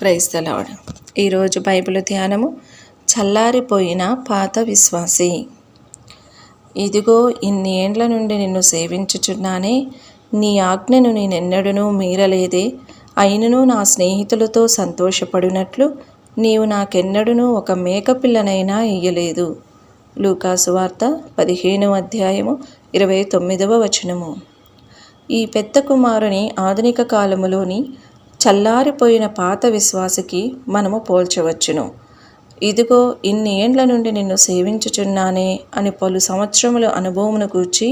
క్రైస్తలాడు ఈరోజు బైబిల్ ధ్యానము చల్లారిపోయిన పాత విశ్వాసి. ఇదిగో ఇన్ని ఏండ్ల నుండి నిన్ను సేవించుచున్నానే నీ ఆజ్ఞను నేనెన్నడూనూ మీరలేదే అయినను నా స్నేహితులతో సంతోషపడినట్లు నీవు నాకెన్నడూనూ ఒక మేకపిల్లనైనా ఇయ్యలేదు. లూకాసు వార్త పదిహేను అధ్యాయము ఇరవై తొమ్మిదవ వచనము. ఈ పెద్ద కుమారుని ఆధునిక కాలములోని చల్లారిపోయిన పాత విశ్వాసకి మనము పోల్చవచ్చును. ఇదిగో ఇన్ని ఏండ్ల నుండి నిన్ను సేవించుచున్నానే అని పలు సంవత్సరముల అనుభవమును కూర్చి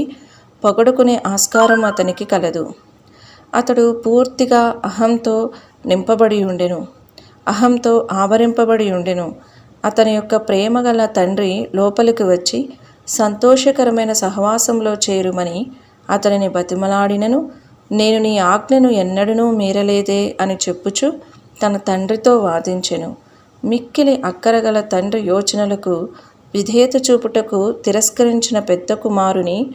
పొగడుకునే ఆస్కారం అతనికి కలదు. అతడు పూర్తిగా అహంతో నింపబడి ఉండెను. అహంతో ఆవరింపబడి ఉండెను. అతని యొక్క ప్రేమగల తండ్రి లోపలికి వచ్చి సంతోషకరమైన సహవాసంలో చేరుమని అతనిని బతిమలాడినను. నేను నీ ఆజ్ఞను ఎన్నడనూ మీరలేదే అని చెప్పుచు తన తండ్రితో వాదించెను. మిక్కిలి అక్కరగల తండ్రి యోచనలకు విధేయత చూపుటకు తిరస్కరించిన పెద్ద కుమారుని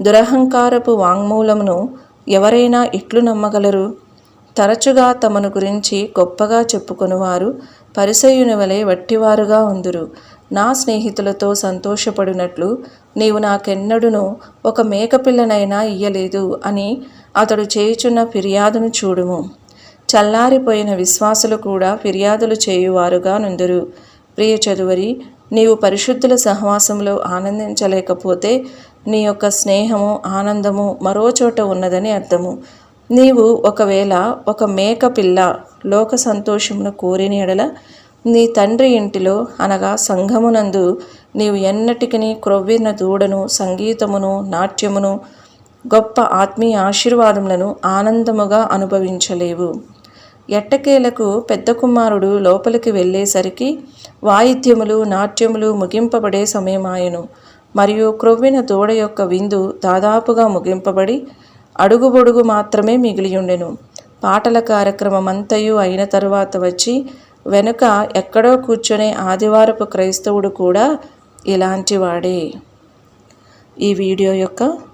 దురహంకారపు వాంగ్మూలమును ఎవరైనా ఇట్లు నమ్మగలరు? తరచుగా తమను గురించి గొప్పగా చెప్పుకొనువారు పరిసయుని వలె వట్టివారుగా ఉందురు. నా స్నేహితులతో సంతోషపడినట్లు నీవు నాకెన్నడును ఒక మేకపిల్లనైనా ఇయ్యలేదు అని అతడు చేయుచున్న ఫిర్యాదును చూడుము. చల్లారిపోయిన విశ్వాసులు కూడా ఫిర్యాదులు చేయువారుగా నుందురు. ప్రియ చదువరి నీవు పరిశుద్ధుల సహవాసంలో ఆనందించలేకపోతే నీ యొక్క స్నేహము ఆనందము మరో చోట ఉన్నదని అర్థము. నీవు ఒకవేళ ఒక మేక పిల్ల లోక సంతోషమును కోరిన ఎడల నీ తండ్రి ఇంటిలో అనగా సంఘమునందు నీవు ఎన్నటికి క్రొవ్విన దూడను సంగీతమును నాట్యమును గొప్ప ఆత్మీయ ఆశీర్వాదములను ఆనందముగా అనుభవించలేవు. ఎట్టకేలకు పెద్ద కుమారుడు లోపలికి వెళ్ళేసరికి వాయిద్యములు నాట్యములు ముగింపబడే సమయమాయను. మరియు క్రొవ్విన దూడ యొక్క విందు దాదాపుగా ముగింపబడి అడుగుబొడుగు మాత్రమే మిగిలియుండెను. పాటల కార్యక్రమం అంతయు అయిన తరువాత వచ్చి వెనుక ఎక్కడో కూర్చొనే ఆదివారపు క్రైస్తవుడు కూడా ఇలాంటివాడే ఈ వీడియో యొక్క